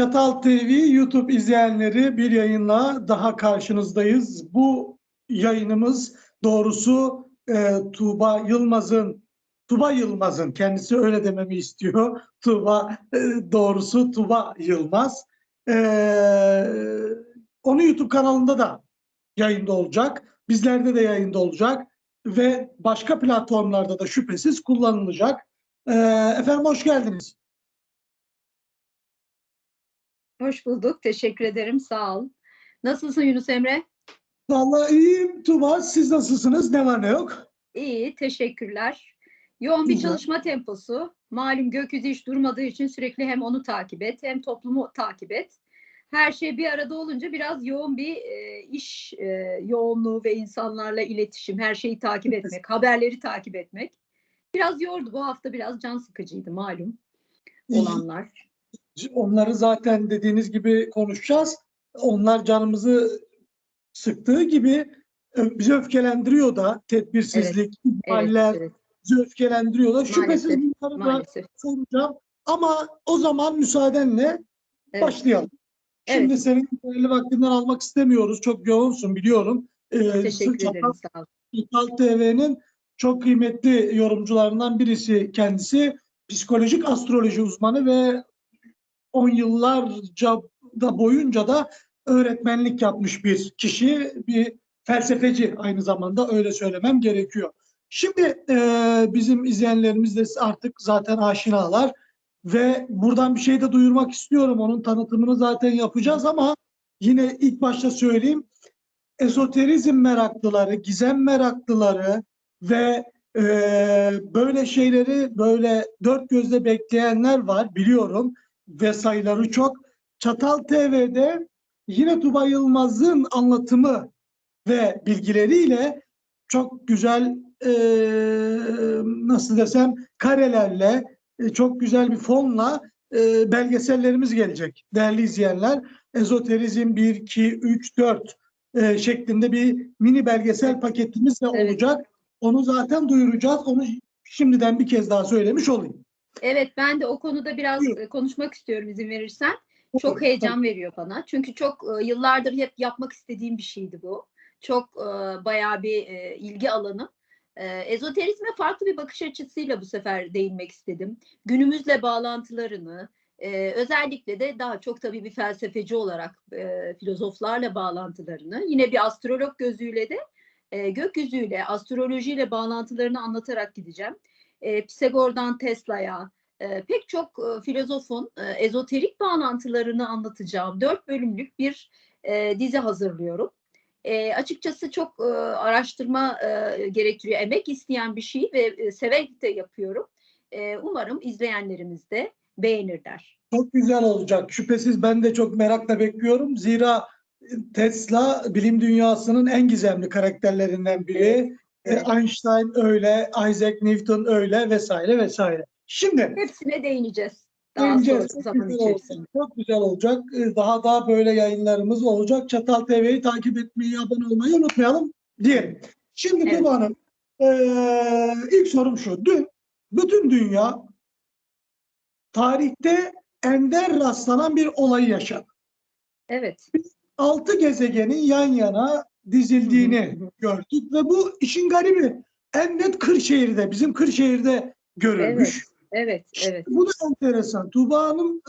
Çatal TV YouTube izleyenleri bir yayınla daha karşınızdayız. Bu yayınımız doğrusu e, Tuğba Yılmaz'ın Tuğba Yılmaz'ın kendisi öyle dememi istiyor. Tuğba e, doğrusu Tuğba Yılmaz. E, onun YouTube kanalında da yayında olacak. Bizlerde de yayında olacak ve başka platformlarda da şüphesiz kullanılacak. E, efendim hoş geldiniz. Hoş bulduk. Teşekkür ederim. Sağ ol. Nasılsın Yunus Emre? Vallahi iyiyim Tuğba. Siz nasılsınız? Ne var ne yok? İyi. Teşekkürler. Yoğun bir Güzel. çalışma temposu. Malum gökyüzü hiç durmadığı için sürekli hem onu takip et hem toplumu takip et. Her şey bir arada olunca biraz yoğun bir e, iş e, yoğunluğu ve insanlarla iletişim, her şeyi takip etmek, haberleri takip etmek. Biraz yordu. Bu hafta biraz can sıkıcıydı malum olanlar. Onları zaten dediğiniz gibi konuşacağız. Onlar canımızı sıktığı gibi bizi öfkelendiriyor da tedbirsizlik, Evet, evet, bizi öfkelendiriyor da. Şüphesiz bunları da soracağım. Ama o zaman müsaadenle Evet. başlayalım. Şimdi senin değerli vaktinden almak istemiyoruz. Çok yoğunsun biliyorum. Ee, Teşekkür Çatal- ederim. Sağ TV'nin çok kıymetli yorumcularından birisi kendisi. Psikolojik astroloji uzmanı ve 10 yıllarca da boyunca da öğretmenlik yapmış bir kişi, bir felsefeci aynı zamanda öyle söylemem gerekiyor. Şimdi e, bizim izleyenlerimiz de artık zaten aşinalar ve buradan bir şey de duyurmak istiyorum. Onun tanıtımını zaten yapacağız ama yine ilk başta söyleyeyim ezoterizm meraklıları, gizem meraklıları ve e, böyle şeyleri böyle dört gözle bekleyenler var biliyorum ve sayıları çok. Çatal TV'de yine Tuba Yılmaz'ın anlatımı ve bilgileriyle çok güzel e, nasıl desem karelerle e, çok güzel bir fonla e, belgesellerimiz gelecek değerli izleyenler. Ezoterizm 1, 2, 3, 4 e, şeklinde bir mini belgesel paketimiz de Evet. olacak. Onu zaten duyuracağız. Onu şimdiden bir kez daha söylemiş olayım. Evet ben de o konuda biraz e, konuşmak istiyorum izin verirsen. Çok heyecan veriyor bana. Çünkü çok e, yıllardır hep yapmak istediğim bir şeydi bu. Çok e, bayağı bir ilgi alanım. Ezoterizme farklı bir bakış açısıyla bu sefer değinmek istedim. Günümüzle bağlantılarını, özellikle de daha çok tabii bir felsefeci olarak e, filozoflarla bağlantılarını, yine bir astrolog gözüyle de e, gökyüzüyle, astrolojiyle bağlantılarını anlatarak gideceğim. E, Pisagor'dan Tesla'ya, e, pek çok e, filozofun e, ezoterik bağlantılarını anlatacağım dört bölümlük bir e, dizi hazırlıyorum. E, açıkçası çok e, araştırma e, gerektiriyor, emek isteyen bir şey ve e, severek de yapıyorum. E, umarım izleyenlerimiz de beğenirler. Çok güzel olacak. Şüphesiz ben de çok merakla bekliyorum. Zira Tesla bilim dünyasının en gizemli karakterlerinden biri. Evet. E, Einstein öyle, Isaac Newton öyle vesaire vesaire. Şimdi Hepsine değineceğiz. Daha Değineceğiz. Çok zaman güzel. Çok güzel olacak. Ee, Daha daha böyle yayınlarımız olacak. Çatal TV'yi takip etmeyi, abone olmayı unutmayalım diyelim. Şimdi Evet. Tuba Hanım, eee, ilk sorum şu. Dün bütün dünya tarihte ender rastlanan bir olayı yaşadı. Evet. Altı gezegenin yan yana dizildiğini gördük ve bu işin garibi en net Kırşehir'de, bizim Kırşehir'de görülmüş. Evet, evet. Bu da enteresan. Tuğba Hanım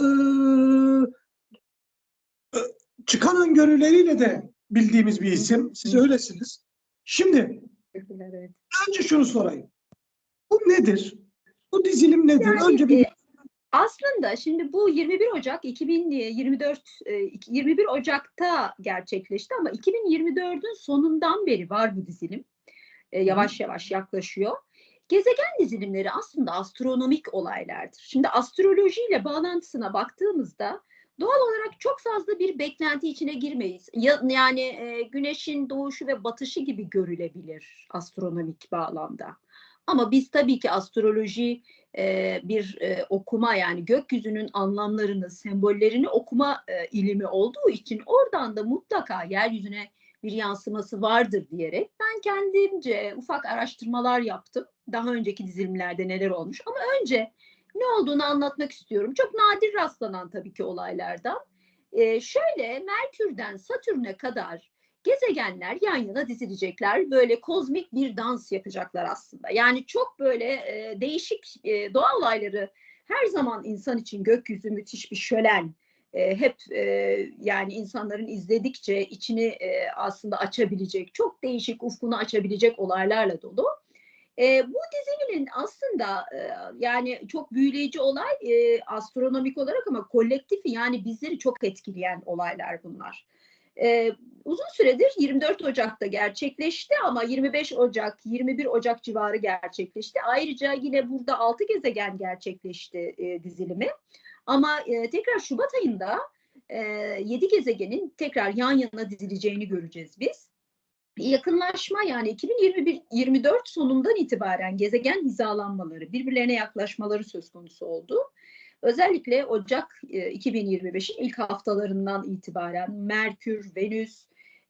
e, çıkan öngörüleriyle de bildiğimiz bir isim. Siz öylesiniz. Şimdi evet. önce şunu sorayım. Bu nedir? Bu dizilim nedir? Yani, önce bir aslında şimdi bu 21 Ocak 2024 e, 21 Ocak'ta gerçekleşti ama 2024'ün sonundan beri var bu dizilim. E, yavaş yavaş yaklaşıyor. Gezegen dizilimleri aslında astronomik olaylardır. Şimdi astrolojiyle bağlantısına baktığımızda doğal olarak çok fazla bir beklenti içine girmeyiz. Ya- Yani e, güneşin doğuşu ve batışı gibi görülebilir astronomik bağlamda. Ama biz tabii ki astroloji e, bir e, okuma yani gökyüzünün anlamlarını, sembollerini okuma e, ilimi olduğu için oradan da mutlaka yeryüzüne bir yansıması vardır diyerek ben kendimce ufak araştırmalar yaptım. Daha önceki dizilimlerde neler olmuş ama önce Ne olduğunu anlatmak istiyorum. Çok nadir rastlanan tabii ki olaylardan. Ee, şöyle Merkür'den Satürn'e kadar gezegenler yan yana dizilecekler. Böyle kozmik bir dans yapacaklar aslında. Yani çok böyle e, değişik e, doğa olayları her zaman insan için gökyüzü müthiş bir şölen. E, hep e, yani insanların izledikçe içini e, aslında açabilecek, çok değişik ufkunu açabilecek olaylarla dolu. E, bu dizinin aslında e, yani çok büyüleyici olay e, astronomik olarak ama kolektifi yani bizleri çok etkileyen olaylar bunlar. E, uzun süredir 24 Ocak'ta gerçekleşti ama 25 Ocak, 21 Ocak civarı gerçekleşti. Ayrıca yine burada 6 gezegen gerçekleşti e, dizilimi. Ama e, tekrar Şubat ayında e, 7 gezegenin tekrar yan yana dizileceğini göreceğiz biz. Yakınlaşma yani 2021-24 sonundan itibaren gezegen hizalanmaları, birbirlerine yaklaşmaları söz konusu oldu. Özellikle Ocak e, 2025'in ilk haftalarından itibaren Merkür, Venüs,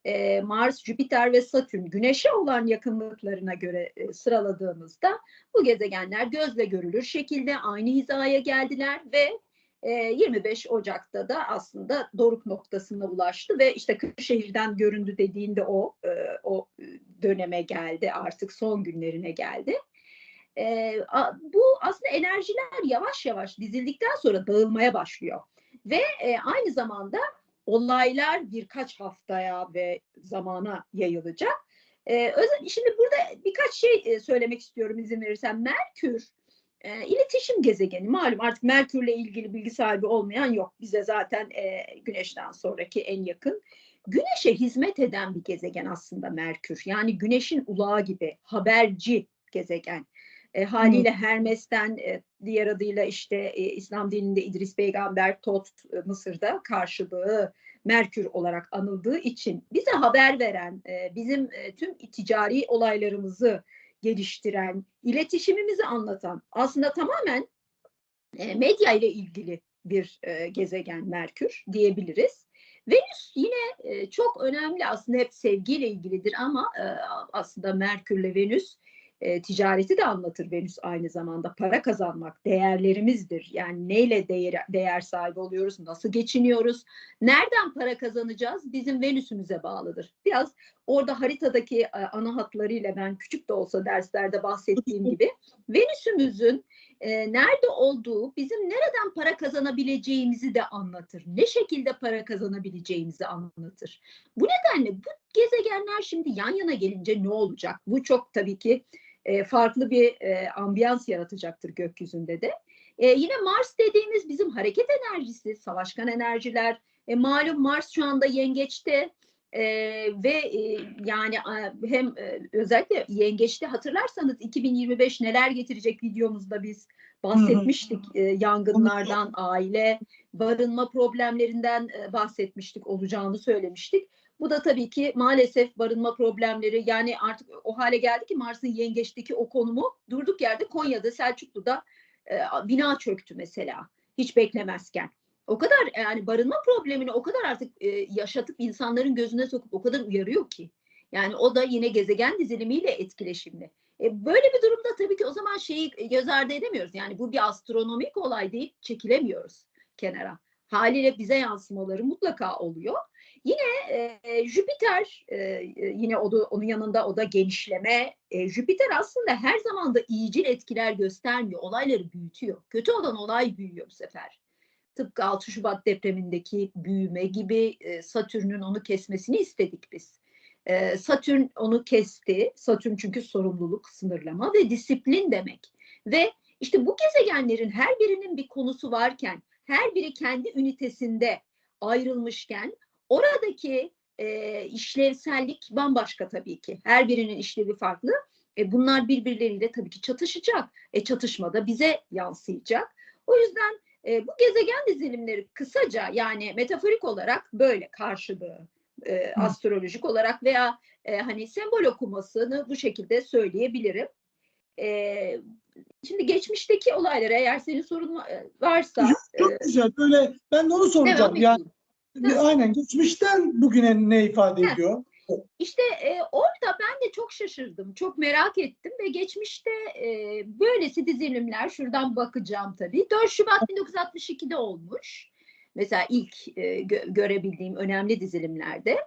e, Mars, Jüpiter ve Satürn Güneş'e olan yakınlıklarına göre e, sıraladığımızda bu gezegenler gözle görülür şekilde aynı hizaya geldiler ve e, 25 Ocak'ta da aslında doruk noktasına ulaştı ve işte Kırşehir'den göründü dediğinde o e, o döneme geldi artık son günlerine geldi. E, a- bu aslında enerjiler yavaş yavaş dizildikten sonra dağılmaya başlıyor ve e, aynı zamanda olaylar birkaç haftaya ve zamana yayılacak. E, özel, şimdi burada birkaç şey e, söylemek istiyorum izin verirsen. Merkür e, iletişim gezegeni malum artık Merkür'le ilgili bilgi sahibi olmayan yok. Bize zaten e, Güneş'ten sonraki en yakın. Güneş'e hizmet eden bir gezegen aslında Merkür. Yani Güneş'in ulağı gibi haberci gezegen. E, haliyle Hermes'ten e, diğer adıyla işte e, İslam dininde İdris Peygamber Tot e, Mısır'da karşılığı Merkür olarak anıldığı için bize haber veren, e, bizim e, tüm ticari olaylarımızı geliştiren, iletişimimizi anlatan aslında tamamen e, medya ile ilgili bir e, gezegen Merkür diyebiliriz. Venüs yine e, çok önemli aslında hep sevgiyle ilgilidir ama e, aslında Merkürle Venüs e, ticareti de anlatır Venüs aynı zamanda. Para kazanmak değerlerimizdir. Yani neyle değer, değer sahibi oluyoruz, nasıl geçiniyoruz, nereden para kazanacağız bizim Venüs'ümüze bağlıdır. Biraz orada haritadaki e, ana hatlarıyla ben küçük de olsa derslerde bahsettiğim gibi Venüs'ümüzün e, nerede olduğu bizim nereden para kazanabileceğimizi de anlatır. Ne şekilde para kazanabileceğimizi anlatır. Bu nedenle bu gezegenler şimdi yan yana gelince ne olacak? Bu çok tabii ki e, farklı bir e, ambiyans yaratacaktır gökyüzünde de. E, yine Mars dediğimiz bizim hareket enerjisi, savaşkan enerjiler. E, malum Mars şu anda yengeçte e, ve e, yani hem e, özellikle yengeçte hatırlarsanız 2025 neler getirecek videomuzda biz bahsetmiştik e, yangınlardan, aile, barınma problemlerinden e, bahsetmiştik, olacağını söylemiştik. Bu da tabii ki maalesef barınma problemleri yani artık o hale geldi ki Mars'ın yengeçteki o konumu durduk yerde Konya'da, Selçuklu'da e, bina çöktü mesela hiç beklemezken. O kadar yani barınma problemini o kadar artık e, yaşatıp insanların gözüne sokup o kadar uyarıyor ki. Yani o da yine gezegen dizilimiyle etkileşimli. E, böyle bir durumda tabii ki o zaman şeyi göz ardı edemiyoruz. Yani bu bir astronomik olay deyip çekilemiyoruz kenara. Haliyle bize yansımaları mutlaka oluyor. Yine e, Jüpiter e, yine o da, onun yanında o da genişleme. E, Jüpiter aslında her zaman da iyicil etkiler göstermiyor. Olayları büyütüyor. Kötü olan olay büyüyor bu sefer. Tıpkı 6 Şubat depremindeki büyüme gibi e, Satürn'ün onu kesmesini istedik biz. E, Satürn onu kesti. Satürn çünkü sorumluluk, sınırlama ve disiplin demek. Ve işte bu gezegenlerin her birinin bir konusu varken, her biri kendi ünitesinde ayrılmışken oradaki e, işlevsellik bambaşka tabii ki. Her birinin işlevi farklı. E, bunlar birbirleriyle tabii ki çatışacak. E, çatışmada bize yansıyacak. O yüzden e, bu gezegen dizilimleri kısaca yani metaforik olarak böyle karşılığı e, astrolojik olarak veya e, hani sembol okumasını bu şekilde söyleyebilirim. E, şimdi geçmişteki olaylara eğer senin sorun va- varsa Çok e, güzel. Böyle ben de onu soracağım. Yani. Aynen geçmişten bugüne ne ifade Heh. ediyor? işte e, orada ben de çok şaşırdım, çok merak ettim ve geçmişte e, böylesi dizilimler, şuradan bakacağım tabii, 4 Şubat 1962'de olmuş. Mesela ilk e, gö- görebildiğim önemli dizilimlerde.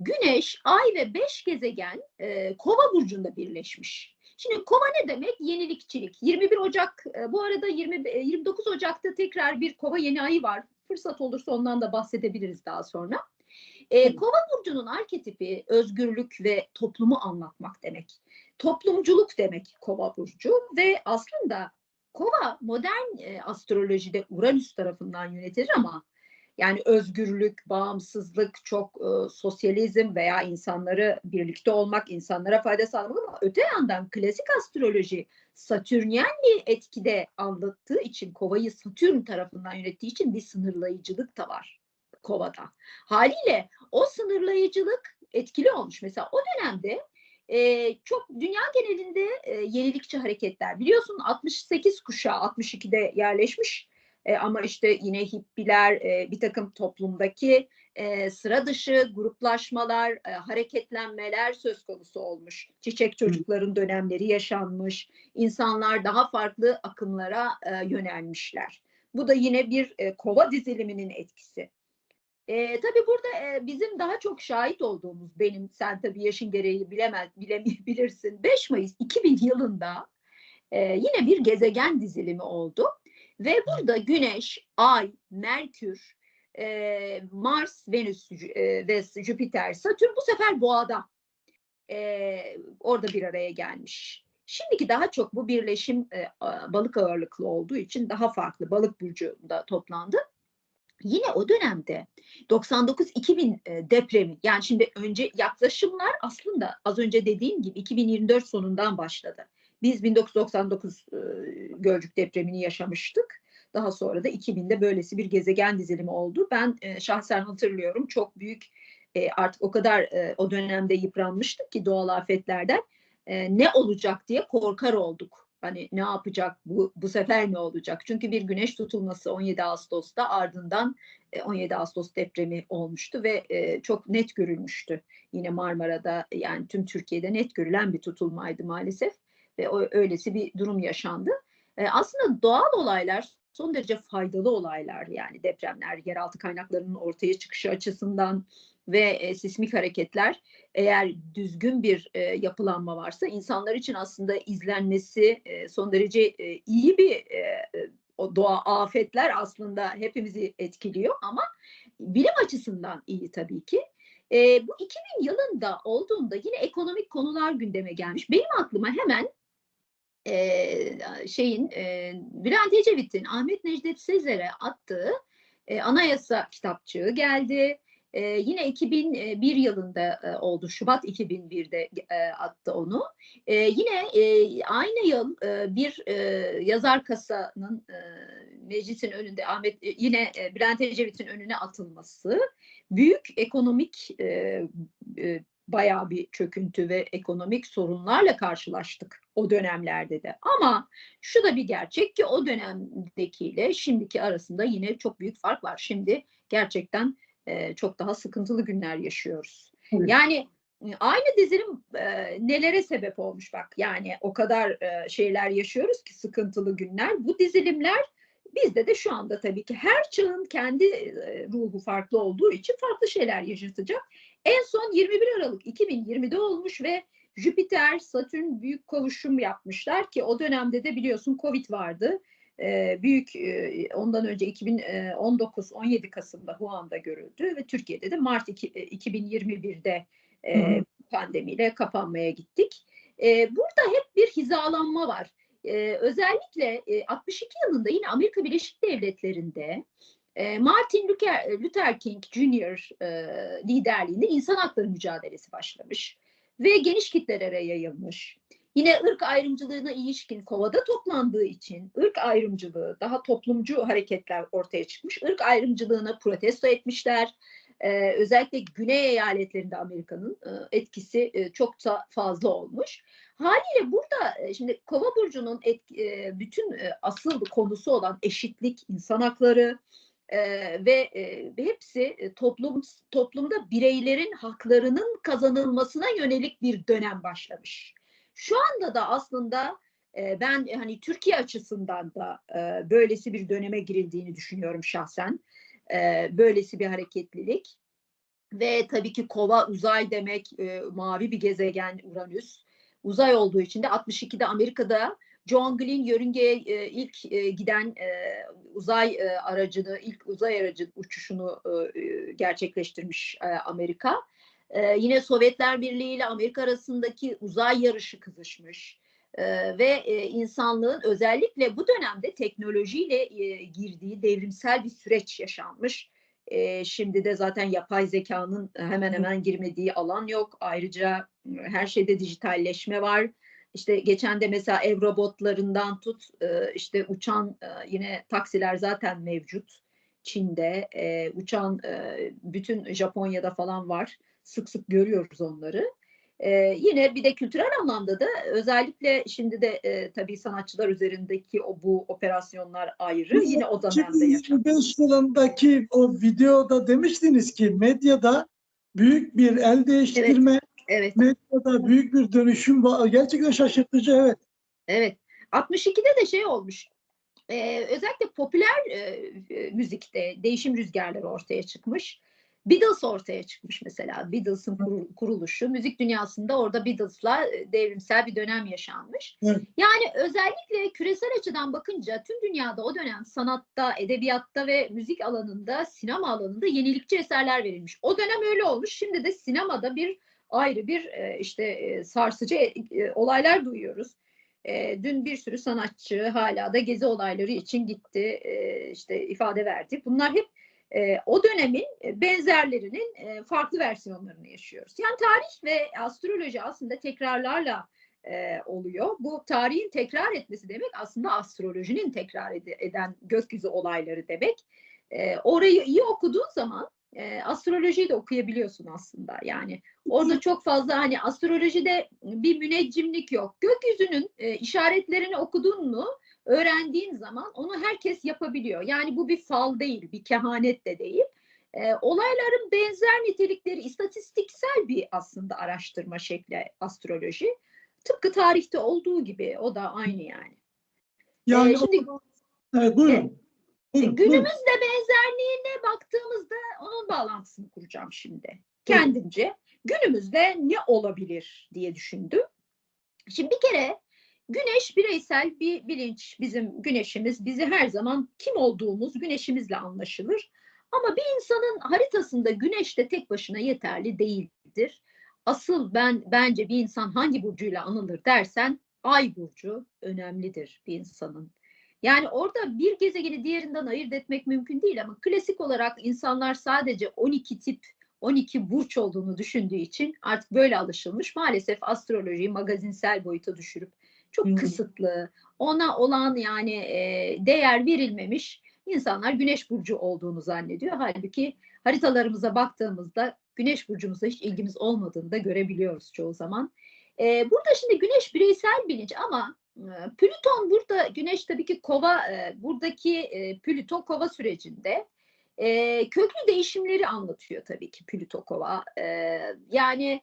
Güneş, Ay ve 5 gezegen e, Kova burcunda birleşmiş. Şimdi Kova ne demek? Yenilikçilik. 21 Ocak, e, bu arada 20, e, 29 Ocak'ta tekrar bir Kova yeni ayı var. Fırsat olursa ondan da bahsedebiliriz daha sonra. E, Kova burcunun arketipi özgürlük ve toplumu anlatmak demek. Toplumculuk demek Kova burcu ve aslında Kova modern e, astrolojide Uranüs tarafından yönetilir ama yani özgürlük, bağımsızlık, çok e, sosyalizm veya insanları birlikte olmak, insanlara fayda sağlamak ama öte yandan klasik astroloji Satürnyen bir etkide anlattığı için Kova'yı Satürn tarafından yönettiği için bir sınırlayıcılık da var Kova'da. Haliyle o sınırlayıcılık etkili olmuş. Mesela o dönemde e, çok dünya genelinde e, yenilikçi hareketler. Biliyorsun 68 kuşağı 62'de yerleşmiş e, ama işte yine hippiler, e, bir takım toplumdaki e, sıra dışı gruplaşmalar, e, hareketlenmeler söz konusu olmuş. Çiçek çocukların dönemleri yaşanmış. İnsanlar daha farklı akımlara e, yönelmişler. Bu da yine bir e, kova diziliminin etkisi. E, tabii burada e, bizim daha çok şahit olduğumuz benim sen tabii yaşın gereği bilemez bilemeyebilirsin 5 Mayıs 2000 yılında e, yine bir gezegen dizilimi oldu ve burada Güneş, Ay, Merkür, e, Mars, Venüs e, ve Jüpiter, Satürn bu sefer Boğa'da e, orada bir araya gelmiş. Şimdiki daha çok bu birleşim e, balık ağırlıklı olduğu için daha farklı balık burcunda toplandı. Yine o dönemde 99-2000 e, depremi yani şimdi önce yaklaşımlar aslında az önce dediğim gibi 2024 sonundan başladı. Biz 1999 e, Gölcük depremini yaşamıştık. Daha sonra da 2000'de böylesi bir gezegen dizilimi oldu. Ben e, şahsen hatırlıyorum çok büyük artık o kadar o dönemde yıpranmıştık ki doğal afetlerden ne olacak diye korkar olduk Hani ne yapacak bu, bu sefer ne olacak? Çünkü bir güneş tutulması 17 Ağustos'ta ardından 17 Ağustos depremi olmuştu ve çok net görülmüştü. Yine Marmara'da yani tüm Türkiye'de net görülen bir tutulmaydı maalesef ve öylesi bir durum yaşandı. Aslında doğal olaylar son derece faydalı olaylar yani depremler, yeraltı kaynaklarının ortaya çıkışı açısından ve e, sismik hareketler eğer düzgün bir e, yapılanma varsa insanlar için aslında izlenmesi e, son derece e, iyi bir e, o doğa afetler aslında hepimizi etkiliyor ama bilim açısından iyi tabii ki. E, bu 2000 yılında olduğunda yine ekonomik konular gündeme gelmiş. Benim aklıma hemen şeyin e, Bülent Ecevit'in Ahmet Necdet Sezer'e attığı anayasa kitapçığı geldi. Yine 2001 yılında oldu. Şubat 2001'de e, attı onu. Yine aynı yıl bir yazar kasanın meclisin önünde Ahmet yine e, Bülent Ecevit'in önüne atılması büyük ekonomik bayağı bir çöküntü ve ekonomik sorunlarla karşılaştık o dönemlerde de. Ama şu da bir gerçek ki o dönemdekiyle şimdiki arasında yine çok büyük fark var. Şimdi gerçekten e, çok daha sıkıntılı günler yaşıyoruz. Evet. Yani aynı dizilim e, nelere sebep olmuş bak. Yani o kadar e, şeyler yaşıyoruz ki sıkıntılı günler. Bu dizilimler bizde de şu anda tabii ki her çağın kendi e, ruhu farklı olduğu için farklı şeyler yaşatacak. En son 21 Aralık 2020'de olmuş ve Jüpiter, Satürn büyük kavuşum yapmışlar ki o dönemde de biliyorsun Covid vardı. Ee, büyük e, ondan önce 2019-17 e, Kasım'da Wuhan'da görüldü ve Türkiye'de de Mart 2021'de e, pandemiyle kapanmaya gittik. burada hep bir hizalanma var. özellikle 62 yılında yine Amerika Birleşik Devletleri'nde Martin Luther, King Jr. liderliğinde insan hakları mücadelesi başlamış ve geniş kitlelere yayılmış. Yine ırk ayrımcılığına ilişkin kovada toplandığı için ırk ayrımcılığı daha toplumcu hareketler ortaya çıkmış. Irk ayrımcılığına protesto etmişler. Ee, özellikle güney eyaletlerinde Amerika'nın e, etkisi e, çok da fazla olmuş. Haliyle burada e, şimdi Kova burcunun et, e, bütün e, asıl konusu olan eşitlik, insan hakları, e, ve e, hepsi toplum toplumda bireylerin haklarının kazanılmasına yönelik bir dönem başlamış. Şu anda da aslında e, ben hani Türkiye açısından da e, böylesi bir döneme girildiğini düşünüyorum şahsen. E, böylesi bir hareketlilik ve tabii ki kova uzay demek e, mavi bir gezegen Uranüs. Uzay olduğu için de 62'de Amerika'da John Glenn yörüngeye e, ilk e, giden e, uzay e, aracını, ilk uzay aracı uçuşunu e, gerçekleştirmiş e, Amerika. E, yine Sovyetler Birliği ile Amerika arasındaki uzay yarışı kızışmış. Ve e, insanlığın özellikle bu dönemde teknolojiyle e, girdiği devrimsel bir süreç yaşanmış. E, şimdi de zaten yapay zekanın hemen hemen girmediği alan yok. Ayrıca her şeyde dijitalleşme var. İşte geçen de mesela ev robotlarından tut e, işte uçan e, yine taksiler zaten mevcut. Çin'de e, uçan e, bütün Japonya'da falan var. Sık sık görüyoruz onları. E, yine bir de kültürel anlamda da özellikle şimdi de e, tabii sanatçılar üzerindeki o bu operasyonlar ayrı. Yine o dönemde yaşandı. 2025 yılındaki o videoda demiştiniz ki medyada büyük bir el değiştirme, Evet. Medyada büyük bir dönüşüm var. Gerçekten şaşırtıcı evet. Evet. 62'de de şey olmuş. Ee, özellikle popüler e, e, müzikte değişim rüzgarları ortaya çıkmış. Beatles ortaya çıkmış mesela. Beatles'ın kurul- kuruluşu. Müzik dünyasında orada Beatles'la e, devrimsel bir dönem yaşanmış. Evet. Yani özellikle küresel açıdan bakınca tüm dünyada o dönem sanatta, edebiyatta ve müzik alanında, sinema alanında yenilikçi eserler verilmiş. O dönem öyle olmuş. Şimdi de sinemada bir ayrı bir e, işte e, sarsıcı e, olaylar duyuyoruz. Dün bir sürü sanatçı hala da gezi olayları için gitti, işte ifade verdi. Bunlar hep o dönemin benzerlerinin farklı versiyonlarını yaşıyoruz. Yani tarih ve astroloji aslında tekrarlarla oluyor. Bu tarihin tekrar etmesi demek aslında astrolojinin tekrar ed- eden gökyüzü olayları demek. Orayı iyi okuduğun zaman e, astrolojiyi de okuyabiliyorsun aslında. Yani orada çok fazla hani astrolojide bir müneccimlik yok. Gökyüzünün e, işaretlerini okudun mu, öğrendiğin zaman onu herkes yapabiliyor. Yani bu bir fal değil, bir kehanet de değil. E, olayların benzer nitelikleri istatistiksel bir aslında araştırma şekli astroloji. Tıpkı tarihte olduğu gibi o da aynı yani. Yani Ee, şimdi- o- evet buyurun. E. Günümüzle benzerliğine baktığımızda onun bağlantısını kuracağım şimdi. Kendimce günümüzde ne olabilir diye düşündüm. Şimdi bir kere güneş bireysel bir bilinç. Bizim güneşimiz bizi her zaman kim olduğumuz güneşimizle anlaşılır. Ama bir insanın haritasında güneş de tek başına yeterli değildir. Asıl ben bence bir insan hangi burcuyla anılır dersen ay burcu önemlidir bir insanın. Yani orada bir gezegeni diğerinden ayırt etmek mümkün değil ama klasik olarak insanlar sadece 12 tip 12 burç olduğunu düşündüğü için artık böyle alışılmış. Maalesef astrolojiyi magazinsel boyuta düşürüp çok Hı. kısıtlı, ona olan yani e, değer verilmemiş insanlar güneş burcu olduğunu zannediyor. Halbuki haritalarımıza baktığımızda güneş burcumuza hiç ilgimiz olmadığını da görebiliyoruz çoğu zaman. E, burada şimdi güneş bireysel bilinç ama Plüton burada güneş tabii ki kova e, buradaki e, Plüton kova sürecinde e, köklü değişimleri anlatıyor tabii ki Plüto kova. E, yani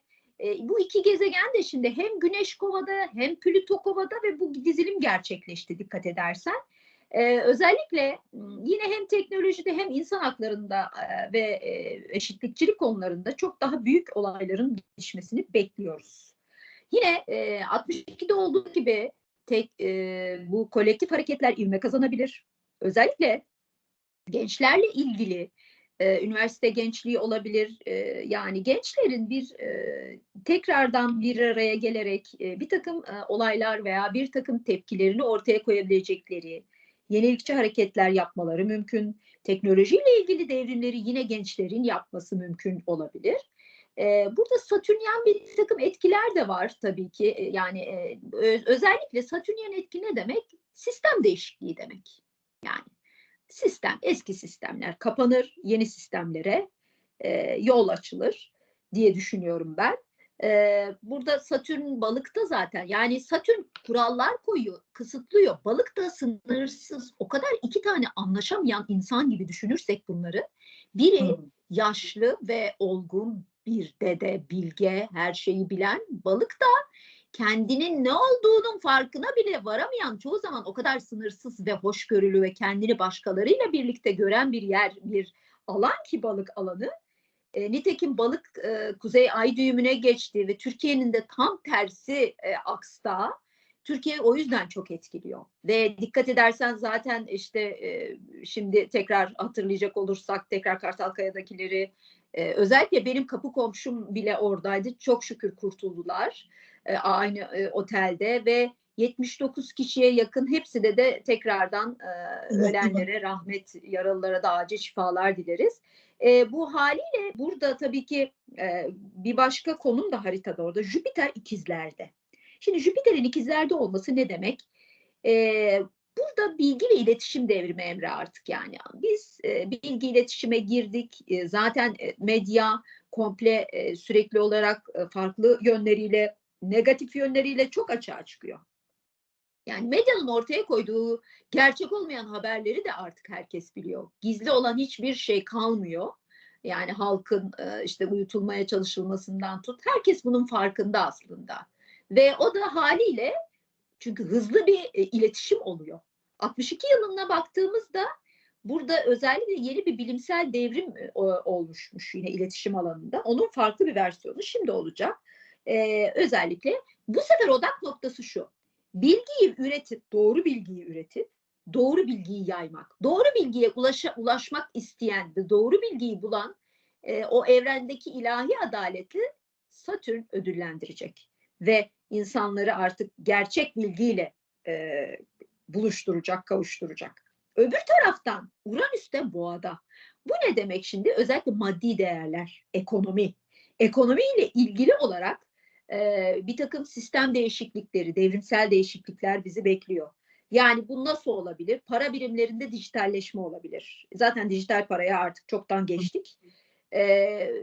bu iki gezegen de şimdi hem Güneş kovada hem Plüto kovada ve bu dizilim gerçekleşti dikkat edersen. Özellikle yine hem teknolojide hem insan haklarında ve eşitlikçilik konularında çok daha büyük olayların gelişmesini bekliyoruz. Yine e, 62'de olduğu gibi tek e, bu kolektif hareketler ivme kazanabilir. Özellikle gençlerle ilgili e, üniversite gençliği olabilir. E, yani gençlerin bir e, tekrardan bir araya gelerek e, bir takım e, olaylar veya bir takım tepkilerini ortaya koyabilecekleri, yenilikçi hareketler yapmaları mümkün. Teknolojiyle ilgili devrimleri yine gençlerin yapması mümkün olabilir. E, burada Satürnyen bir takım etkiler de var tabii ki. E, yani e, özellikle Satürnyen etki ne demek? Sistem değişikliği demek. Yani sistem, eski sistemler kapanır, yeni sistemlere e, yol açılır diye düşünüyorum ben. Ee, burada Satürn balıkta zaten yani Satürn kurallar koyuyor, kısıtlıyor. Balık da sınırsız. O kadar iki tane anlaşamayan insan gibi düşünürsek bunları. Biri yaşlı ve olgun bir dede, bilge, her şeyi bilen. Balık da kendinin ne olduğunun farkına bile varamayan çoğu zaman o kadar sınırsız ve hoşgörülü ve kendini başkalarıyla birlikte gören bir yer, bir alan ki balık alanı. E, nitekim balık e, kuzey ay düğümüne geçti ve Türkiye'nin de tam tersi e, aksta. Türkiye o yüzden çok etkiliyor. Ve dikkat edersen zaten işte e, şimdi tekrar hatırlayacak olursak tekrar Kartalkaya'dakileri e, özellikle benim kapı komşum bile oradaydı. Çok şükür kurtuldular e, aynı e, otelde ve 79 kişiye yakın hepsi de de tekrardan e, ölenlere rahmet, yaralılara da acil şifalar dileriz. E, bu haliyle burada tabii ki e, bir başka konum da haritada orada. Jüpiter ikizlerde. Şimdi Jüpiter'in ikizlerde olması ne demek? E, burada bilgi ve iletişim devrimi emri artık yani. Biz e, bilgi iletişime girdik. E, zaten e, medya komple e, sürekli olarak e, farklı yönleriyle, negatif yönleriyle çok açığa çıkıyor. Yani medyanın ortaya koyduğu gerçek olmayan haberleri de artık herkes biliyor. Gizli olan hiçbir şey kalmıyor. Yani halkın e, işte uyutulmaya çalışılmasından tut. Herkes bunun farkında aslında. Ve o da haliyle çünkü hızlı bir e, iletişim oluyor. 62 yılına baktığımızda burada özellikle yeni bir bilimsel devrim e, olmuşmuş yine iletişim alanında. Onun farklı bir versiyonu şimdi olacak. Ee, özellikle bu sefer odak noktası şu. Bilgiyi üretip, doğru bilgiyi üretip, doğru bilgiyi yaymak. Doğru bilgiye ulaşa, ulaşmak isteyen ve doğru bilgiyi bulan e, o evrendeki ilahi adaleti Satürn ödüllendirecek. Ve insanları artık gerçek bilgiyle e, buluşturacak, kavuşturacak. Öbür taraftan Uranüs de boğada. Bu ne demek şimdi? Özellikle maddi değerler, ekonomi. Ekonomiyle ilgili olarak e, bir takım sistem değişiklikleri, devrimsel değişiklikler bizi bekliyor. Yani bu nasıl olabilir? Para birimlerinde dijitalleşme olabilir. Zaten dijital paraya artık çoktan geçtik.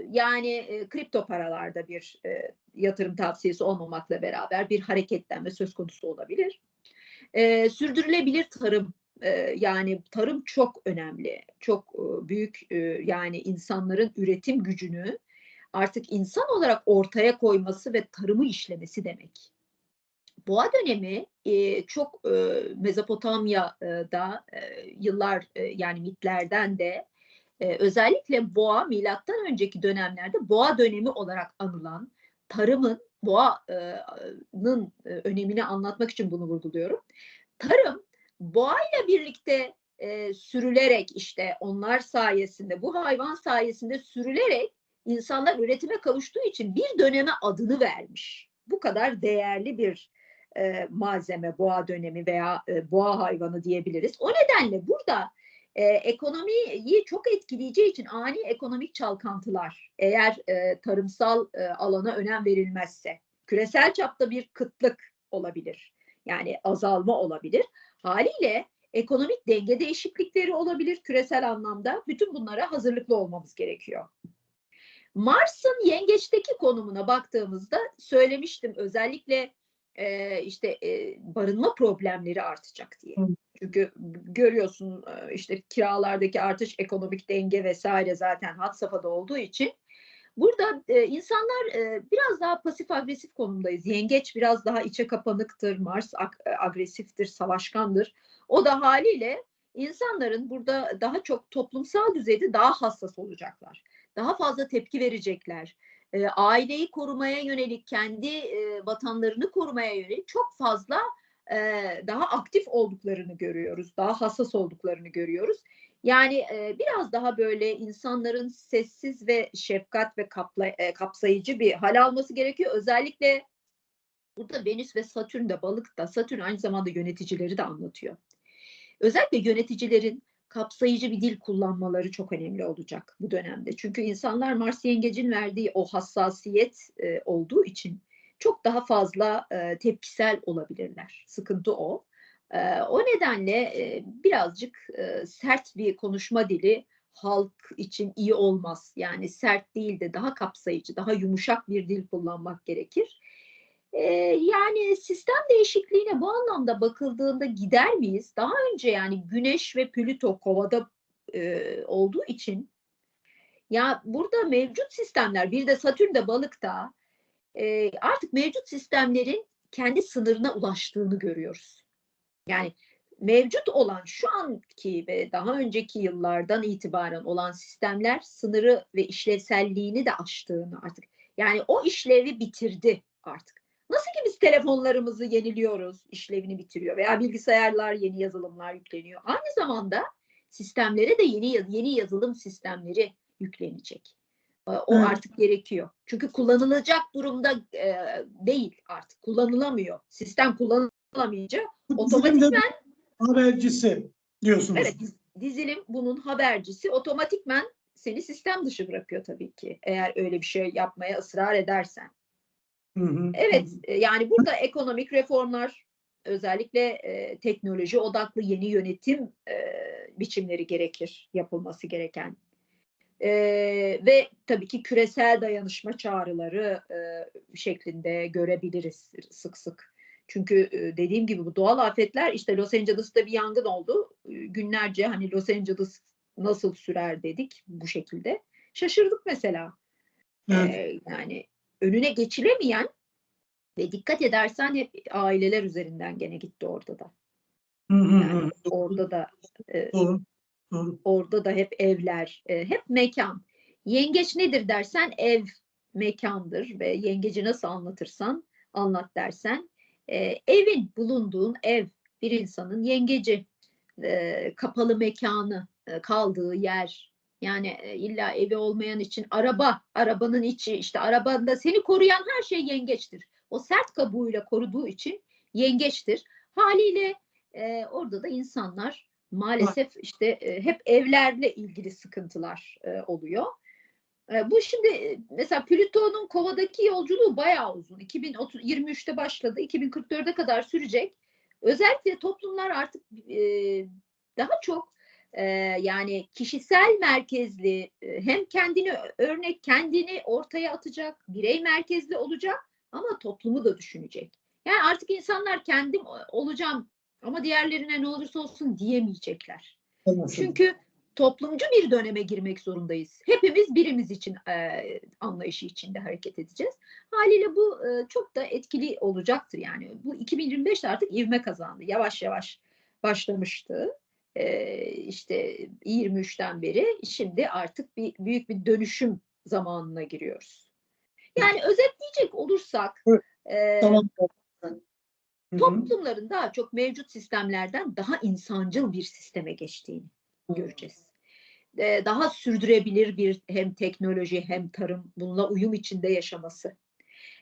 Yani kripto paralarda bir yatırım tavsiyesi olmamakla beraber bir hareketlenme söz konusu olabilir. E, sürdürülebilir tarım yani tarım çok önemli. Çok büyük yani insanların üretim gücünü artık insan olarak ortaya koyması ve tarımı işlemesi demek. Boğa dönemi çok Mezopotamya'da yıllar yani mitlerden de e, özellikle boğa milattan önceki dönemlerde boğa dönemi olarak anılan tarımın boğanın e, önemini anlatmak için bunu vurguluyorum. Tarım boğayla birlikte e, sürülerek işte onlar sayesinde bu hayvan sayesinde sürülerek insanlar üretime kavuştuğu için bir döneme adını vermiş. Bu kadar değerli bir e, malzeme boğa dönemi veya e, boğa hayvanı diyebiliriz. O nedenle burada e, ekonomiyi çok etkileyeceği için ani ekonomik çalkantılar eğer e, tarımsal e, alana önem verilmezse küresel çapta bir kıtlık olabilir. Yani azalma olabilir. Haliyle ekonomik denge değişiklikleri olabilir küresel anlamda. Bütün bunlara hazırlıklı olmamız gerekiyor. Mars'ın yengeçteki konumuna baktığımızda söylemiştim özellikle e, işte e, barınma problemleri artacak diye. Çünkü görüyorsun işte kiralardaki artış, ekonomik denge vesaire zaten had safhada olduğu için burada e, insanlar e, biraz daha pasif agresif konumdayız. Yengeç biraz daha içe kapanıktır, Mars ag- agresiftir, savaşkandır. O da haliyle insanların burada daha çok toplumsal düzeyde daha hassas olacaklar. Daha fazla tepki verecekler. E, aileyi korumaya yönelik, kendi e, vatanlarını korumaya yönelik çok fazla e, daha aktif olduklarını görüyoruz. Daha hassas olduklarını görüyoruz. Yani e, biraz daha böyle insanların sessiz ve şefkat ve kapla, e, kapsayıcı bir hal alması gerekiyor. Özellikle burada Venüs ve Satürn de balıkta. Satürn aynı zamanda yöneticileri de anlatıyor. Özellikle yöneticilerin kapsayıcı bir dil kullanmaları çok önemli olacak bu dönemde. Çünkü insanlar Mars Yengecin verdiği o hassasiyet e, olduğu için çok daha fazla e, tepkisel olabilirler. Sıkıntı o. E, o nedenle e, birazcık e, sert bir konuşma dili halk için iyi olmaz. Yani sert değil de daha kapsayıcı, daha yumuşak bir dil kullanmak gerekir. Ee, yani sistem değişikliğine bu anlamda bakıldığında gider miyiz? Daha önce yani Güneş ve Plüto kovada e, olduğu için ya burada mevcut sistemler bir de Satürn de balıkta e, artık mevcut sistemlerin kendi sınırına ulaştığını görüyoruz. Yani mevcut olan şu anki ve daha önceki yıllardan itibaren olan sistemler sınırı ve işlevselliğini de aştığını artık yani o işlevi bitirdi artık. Nasıl ki biz telefonlarımızı yeniliyoruz, işlevini bitiriyor veya bilgisayarlar yeni yazılımlar yükleniyor. Aynı zamanda sistemlere de yeni yeni yazılım sistemleri yüklenecek. O Evet. artık gerekiyor. Çünkü kullanılacak durumda e, değil artık. Kullanılamıyor. Sistem kullanılamayınca otomatikmen habercisi diyorsunuz. evet diz- dizilim bunun habercisi otomatikmen seni sistem dışı bırakıyor tabii ki. Eğer öyle bir şey yapmaya ısrar edersen. Hı hı. Evet yani burada ekonomik reformlar özellikle e, teknoloji odaklı yeni yönetim e, biçimleri gerekir yapılması gereken. E, ve tabii ki küresel dayanışma çağrıları e, şeklinde görebiliriz sık sık. Çünkü e, dediğim gibi bu doğal afetler işte Los Angeles'ta bir yangın oldu. E, Günlerce hani Los Angeles nasıl sürer dedik bu şekilde. Şaşırdık mesela. Evet. Ee, yani önüne geçilemeyen ve dikkat edersen hep aileler üzerinden gene gitti orada da. Hı hı Yani hı. orada da e, Doğru. Doğru. orada da hep evler, e, hep mekan. Yengeç nedir dersen ev mekandır ve yengeci nasıl anlatırsan anlat dersen e, evin bulunduğun ev bir insanın yengeci e, kapalı mekanı e, kaldığı yer yani e, illa evi olmayan için araba arabanın içi işte arabanda seni koruyan her şey yengeçtir. O sert kabuğuyla koruduğu için yengeçtir. Haliyle e, orada da insanlar maalesef işte e, hep evlerle ilgili sıkıntılar e, oluyor. E, bu şimdi mesela Plüton'un kovadaki yolculuğu bayağı uzun. 2023'te başladı, 2044'e kadar sürecek. Özellikle toplumlar artık daha çok yani kişisel merkezli hem kendini örnek kendini ortaya atacak, birey merkezli olacak ama toplumu da düşünecek. Yani artık insanlar kendim olacağım ama diğerlerine ne olursa olsun diyemeyecekler. Anlaşıldı. Çünkü toplumcu bir döneme girmek zorundayız. Hepimiz birimiz için e, anlayışı içinde hareket edeceğiz. Haliyle bu e, çok da etkili olacaktır yani. Bu 2025'te artık ivme kazandı. Yavaş yavaş başlamıştı. E, işte 23'ten beri şimdi artık bir büyük bir dönüşüm zamanına giriyoruz. Yani özetleyecek olursak Evet, e, Tamam. Hı hı. toplumların daha çok mevcut sistemlerden daha insancıl bir sisteme geçtiğini göreceğiz. Ee, Daha sürdürebilir bir hem teknoloji hem tarım bununla uyum içinde yaşaması.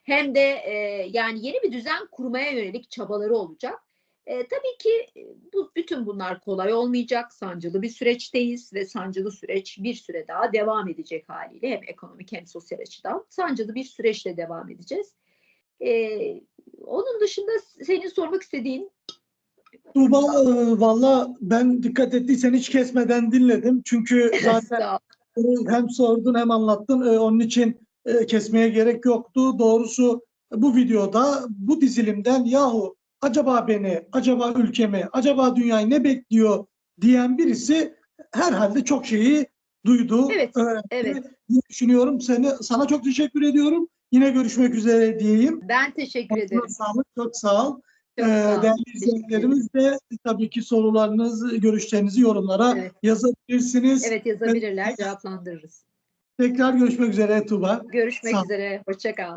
Hem de e, yani yeni bir düzen kurmaya yönelik çabaları olacak. E, tabii ki bu bütün bunlar kolay olmayacak. Sancılı bir süreçteyiz ve sancılı süreç bir süre daha devam edecek haliyle hem ekonomik hem sosyal açıdan sancılı bir süreçle devam edeceğiz. E, onun dışında senin sormak istediğin Tuğba e, valla ben dikkat ettiysen hiç kesmeden dinledim. Çünkü zaten hem sordun hem anlattın. E, Onun için e, kesmeye gerek yoktu. Doğrusu bu videoda bu dizilimden yahu acaba beni, acaba ülkemi, acaba dünyayı ne bekliyor diyen birisi herhalde çok şeyi duydu, Evet, öğrendi evet. düşünüyorum. Seni, sana çok teşekkür ediyorum. Yine görüşmek üzere diyeyim. Ben teşekkür ederim. Ağzına Sağlık, çok sağ ol. Çok Ee, sağ değerli Teşekkür izleyenlerimiz de tabii ki sorularınızı, görüşlerinizi yorumlara Evet. yazabilirsiniz. Evet yazabilirler, cevaplandırırız. Tekrar görüşmek üzere Tuğba. Görüşmek Sağ üzere, hoşça kal.